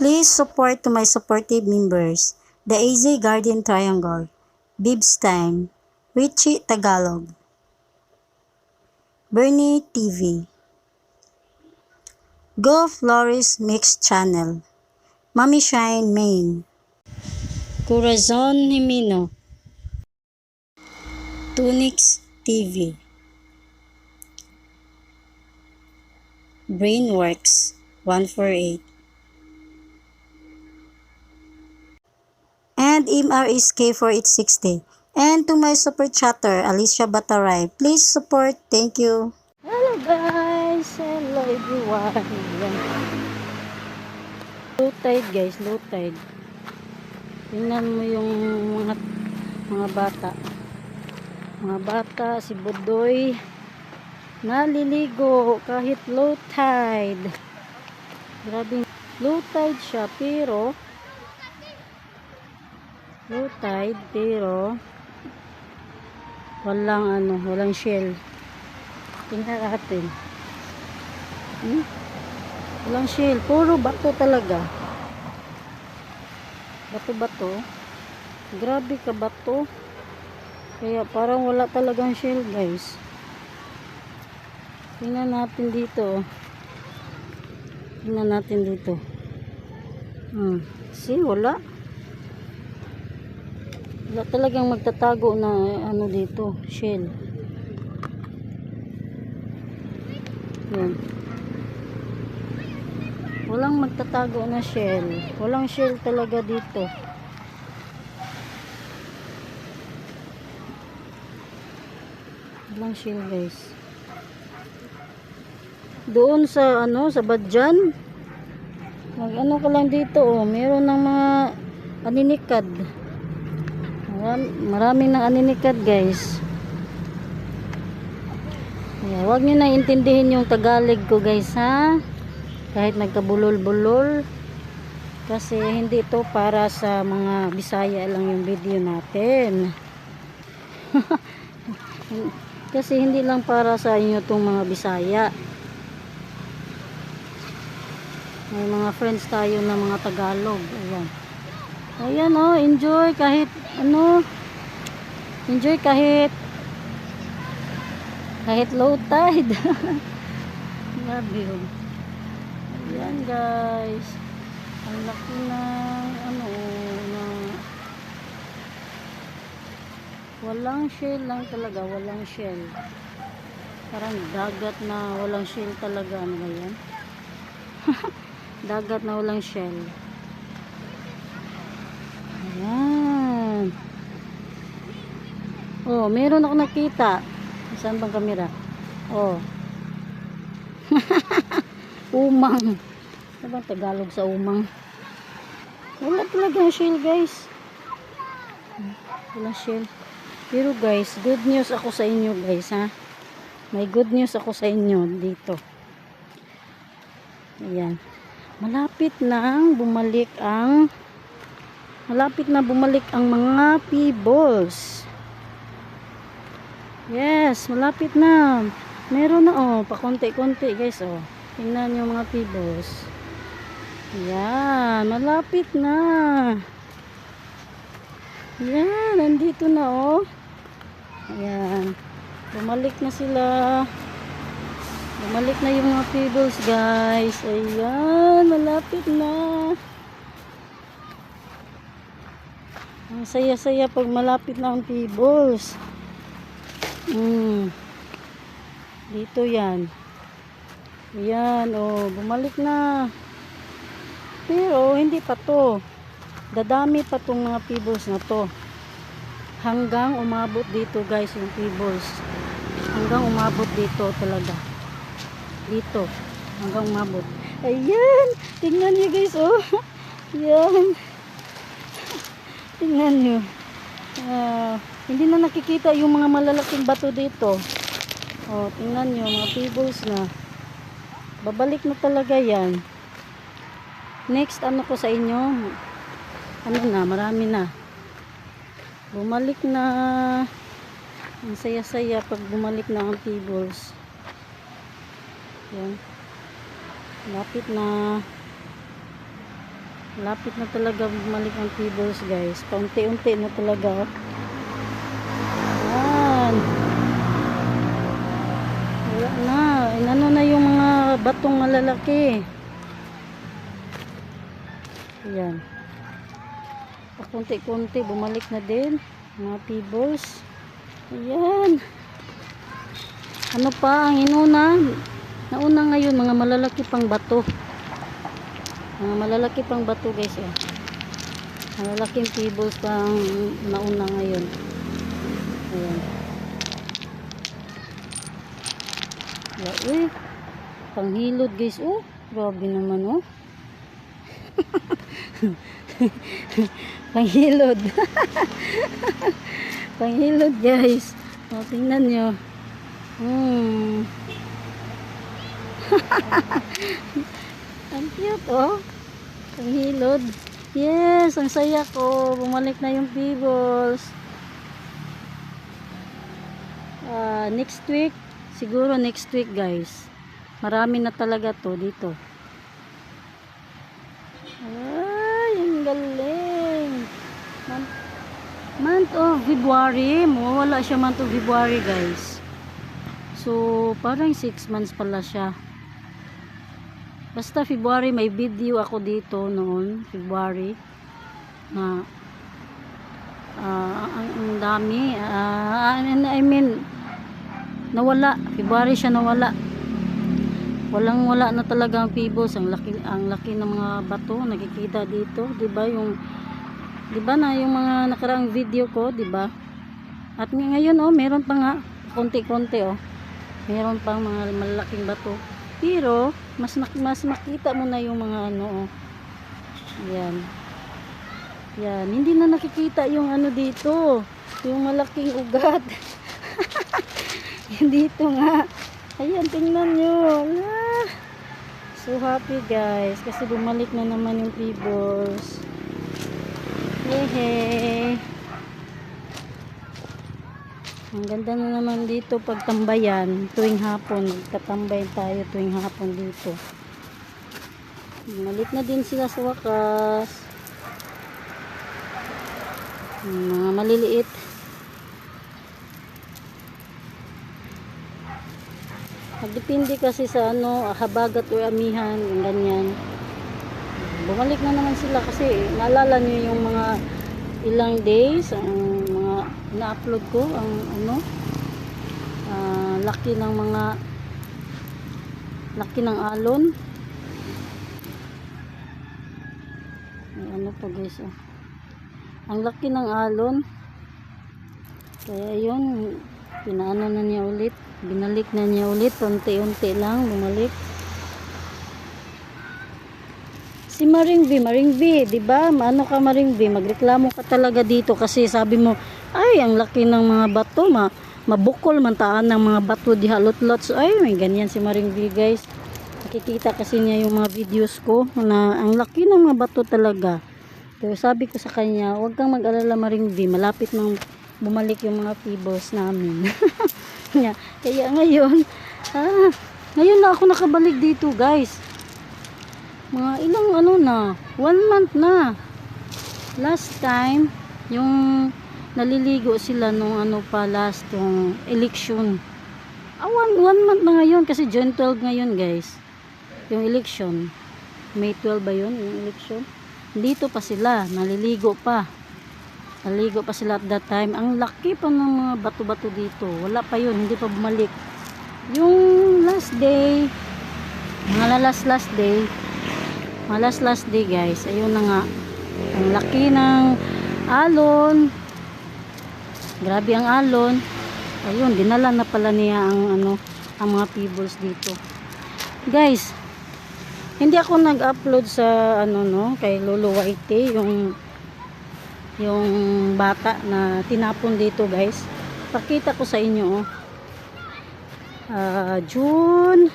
Please support to my supportive members, the AZ Guardian Triangle, Bibs Time, Richie Tagalog, Bernie TV, Go Flores Mix Channel, Mami Shine Main, Corazon Himino, Tunix TV, Brainworks 148, and MRSK 4860. And to my super chatter, Alicia Bataray, please support. Thank you. Hello guys! Hello everyone! Low tide guys, low tide. Tingnan mo yung mga mga bata. Mga bata, si Budoy naliligo kahit low tide. Grabe, low tide siya pero low tide pero walang ano, walang shell. Tingnan natin. Hmm? Walang shell. Puro bato talaga. Bato-bato. Grabe ka bato. Kaya parang wala talagang shell guys. Tingnan natin dito. Tingnan natin dito. Hmm. See, wala. Talagang magtatago na ano dito, shell. Yan. Walang magtatago na shell. Walang shell talaga dito. Walang shell guys. Doon sa ano, sa Badjan. Mag ano ka lang dito oh, meron ng mga aninikad. Marami, maraming ng aninikad guys. Yeah, wag niyo na intindihin yung Tagalog ko guys ha. Kahit nagkabulol-bulol. Kasi hindi ito para sa mga Bisaya lang yung video natin. Kasi hindi lang para sa inyo tong mga Bisaya. May mga friends tayo na mga Tagalog. Ayan. Ayan oh, enjoy kahit ano. Enjoy kahit kahit low tide. Grabe yun. Ayan guys. Ang laki ng ano na walang shell lang talaga. Walang shell. Parang dagat na walang shell talaga. Ano ba yan? dagat na walang shell. Ayan. Oh, meron ako nakita. Saan bang kamera? Oh. umang. Ano bang Tagalog sa umang? Wala talaga shell, guys. Wala shell. Pero guys, good news ako sa inyo, guys, ha? May good news ako sa inyo dito. Ayan. Malapit nang bumalik ang malapit na bumalik ang mga pebbles. Yes, malapit na. Meron na oh, pakonti-konti guys oh. Tingnan yung mga pebbles. Yan, malapit na. Yan, nandito na oh. Ayan. Bumalik na sila. Bumalik na yung mga pebbles guys. Ayan, malapit na. Ang saya-saya pag malapit na ang pebbles. Mm. Dito yan. Yan, oh, bumalik na. Pero, hindi pa to. Dadami pa tong mga pebbles na to. Hanggang umabot dito guys yung pebbles. Hanggang umabot dito talaga. Dito. Hanggang umabot. Ayan! Tingnan niyo guys, oh. Yan. Tingnan niyo. Ah... Hindi na nakikita yung mga malalaking bato dito. Oh, tingnan nyo, mga pebbles na. Babalik na talaga yan. Next, ano ko sa inyo? Ano na, marami na. Bumalik na. Ang saya-saya pag bumalik na ang pebbles. Yan. Lapit na. Lapit na talaga bumalik ang Pebbles guys. Paunti-unti na talaga. Yan. Wala na. Inano na yung mga batong malalaki. Yan. Pakunti-kunti bumalik na din. Mga Pebbles. Ayan. Ano pa ang inuna? Nauna ngayon mga malalaki pang bato. Mga malalaki pang bato guys eh. Malalaking pebbles pang nauna ngayon. Ayan. Wala, uy. Panghilod guys oh. Grabe naman oh. Panghilod. Panghilod guys. O, tingnan nyo. Hmm. ang cute oh. Panghilod. Yes, ang saya ko. Bumalik na yung pebbles. Ah, next week, siguro next week guys. Marami na talaga to dito. Ay, ang galing. Month of February. Mawala siya month of February guys. So, parang 6 months pala siya. Basta February, may video ako dito noon, February, na ah, ang, ang dami. ah, I mean, nawala. February siya nawala. Walang wala na talaga ang pebbles. Ang laki, ang laki ng mga bato nakikita dito. 'di ba Yung, 'di ba na yung mga nakaraang video ko, 'di ba At ng- ngayon, oh, meron pa nga, konti-konti, oh. Meron pang mga malalaking bato. Pero, mas, mas makita mo na yung mga ano, oh. Yan. Yan. Hindi na nakikita yung ano dito. Yung malaking ugat. Dito nga. Ayan, tingnan nyo. Ala. So happy guys. Kasi bumalik na naman yung pebbles. Yehey. Ang ganda na naman dito pag tambayan tuwing hapon. Katambay tayo tuwing hapon dito. Bumalik na din sila sa wakas. Mga maliliit. Nagdepende kasi sa ano, habagat o amihan, ganyan. Bumalik na naman sila kasi naalala niyo yung mga ilang days, ang mga na-upload ko, ang ano, ah, laki ng mga laki ng alon. Ay, ano po guys, oh. Ang laki ng alon. Kaya yun, pinaano na niya ulit. Binalik na niya ulit. Unti-unti lang, bumalik. Si Maring B, Maring B, di ba? Ano ka Maring B? Magreklamo ka talaga dito kasi sabi mo, ay, ang laki ng mga bato, ma mabukol man taan ng mga bato di halot-lot. So, ay, may ganyan si Maring B, guys. Nakikita kasi niya yung mga videos ko na ang laki ng mga bato talaga. Pero sabi ko sa kanya, huwag kang mag-alala Maring B, malapit nang bumalik yung mga pebbles namin. Kaya ngayon, ah, ngayon na ako nakabalik dito, guys. Mga ilang ano na, one month na. Last time, yung naliligo sila nung ano pa last yung election. Ah, one, one month na ngayon kasi June 12 ngayon, guys. Yung election. May 12 ba yun, yung election? Dito pa sila, naliligo pa. Naligo pa sila at that time. Ang laki pa ng mga bato-bato dito. Wala pa yun, hindi pa bumalik. Yung last day, mga last last day, mga last last day guys, ayun na nga. Ang laki ng alon. Grabe ang alon. Ayun, dinala na pala niya ang ano, ang mga pebbles dito. Guys, hindi ako nag-upload sa ano no, kay Lolo Whitey, yung yung bata na tinapon dito guys pakita ko sa inyo oh. Ah, June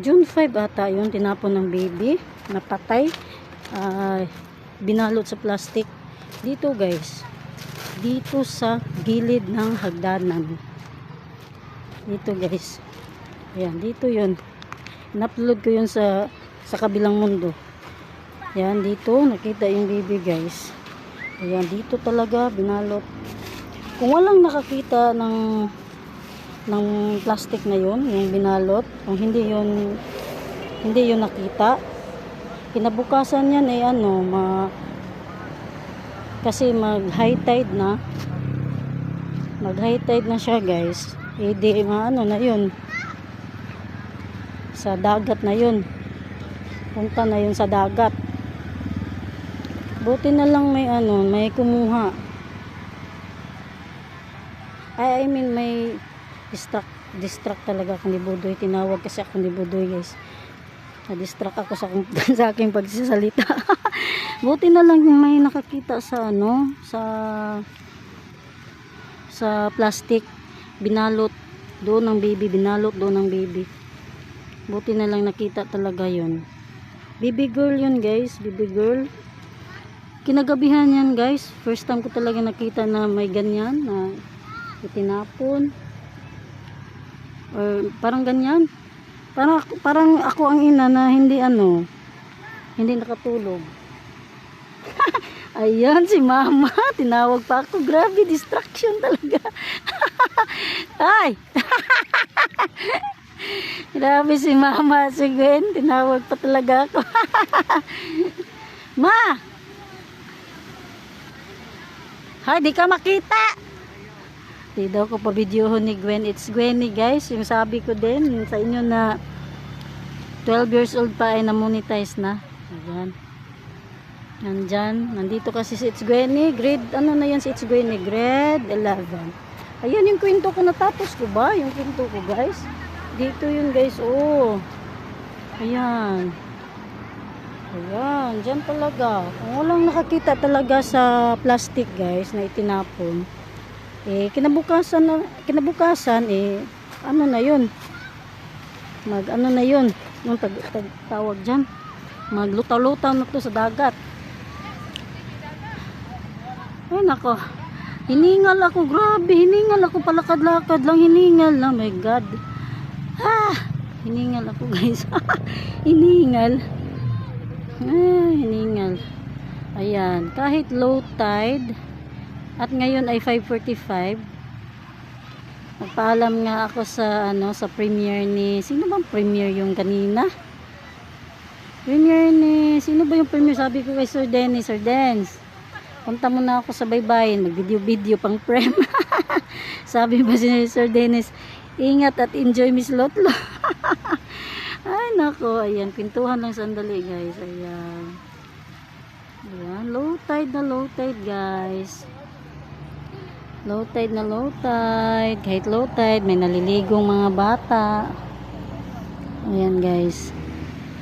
June 5 ata yun tinapon ng baby napatay Ah, binalot sa plastic dito guys dito sa gilid ng hagdanan. Dito guys. Ayan dito yun. In-upload ko yun sa sa kabilang mundo. Yan, dito, nakita yung baby guys. Ayan, dito talaga, binalot. Kung walang nakakita ng ng plastic na yun, yung binalot, kung hindi yun hindi yun nakita, kinabukasan yan ay ano, ma, kasi mag high tide na, mag high tide na siya guys, eh di maano na yun, sa dagat na yun, punta na yun sa dagat. Buti na lang may ano, may kumuha. Ay, I mean may distract distract talaga ako ni Budoy. Tinawag kasi ako ni Budoy, guys. Na-distract ako sa, sa aking pagsasalita. Buti na lang may nakakita sa ano, sa sa plastic binalot doon ng baby, binalot doon ng baby. Buti na lang nakita talaga 'yon. Baby girl 'yun, guys, baby girl. Kinagabihan yan, guys. First time ko talaga nakita na may ganyan na itinapon. Or parang ganyan. Parang, parang ako ang ina na hindi ano, hindi nakatulog. Ayan, si mama. Tinawag pa ako. Grabe, distraction talaga. Ay! Grabe si mama. Si Gwen, tinawag pa talaga ako. Ma! Hay, di ka makita! Di daw ko pa videohon ni Gwen. It's Gwenny guys. Yung sabi ko din sa inyo na 12 years old pa ay na-monetize na. Ayan. Nandyan. Nandito kasi si It's Gwenny. Grade, ano na yan si It's Gwenny? Grade 11. Ayan yung kwento ko. Natapos ko ba? Yung kwento ko guys. Dito yun guys. Oh. Ayan. Ayan. Dyan talaga. Kung walang nakakita talaga sa plastic guys na itinapon. Eh, kinabukasan na, kinabukasan, eh, ano na yun? Mag, ano na yun? Yung tag, tag, tawag dyan. Maglutaw-lutaw na to sa dagat. Ay, nako. Hiningal ako, grabe. Hiningal ako, palakad-lakad lang. Hiningal lang, my God. Ah, hiningal ako, guys. hiningal. Ah, hiningal. Ayan, kahit low tide, at ngayon ay 5:45. Nagpaalam nga ako sa ano sa premiere ni sino bang premiere yung kanina? Premiere ni sino ba yung premiere sabi ko kay Sir Dennis, Sir Dennis. Punta muna ako sa baybayin, mag-video-video pang prem. sabi ba si Sir Dennis, ingat at enjoy Miss Lotlo. Ay nako, ayan, pintuhan lang sandali guys. Ayan. Ayan, low tide na low tide guys. Low tide na low tide. Kahit low tide, may naliligong mga bata. Ayan guys.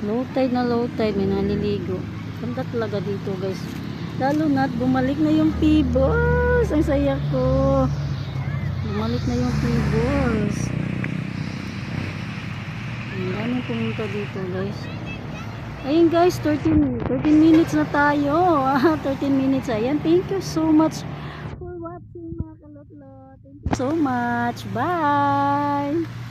Low tide na low tide, may naliligo. Ganda talaga dito guys. Lalo na bumalik na yung pibos. Ang saya ko. Bumalik na yung pibos. Ang daming pumunta dito guys. Ayun guys, 13, 13 minutes na tayo. Ah, 13 minutes. Ayan, thank you so much for watching mga kalotlo. Thank you so much. Bye!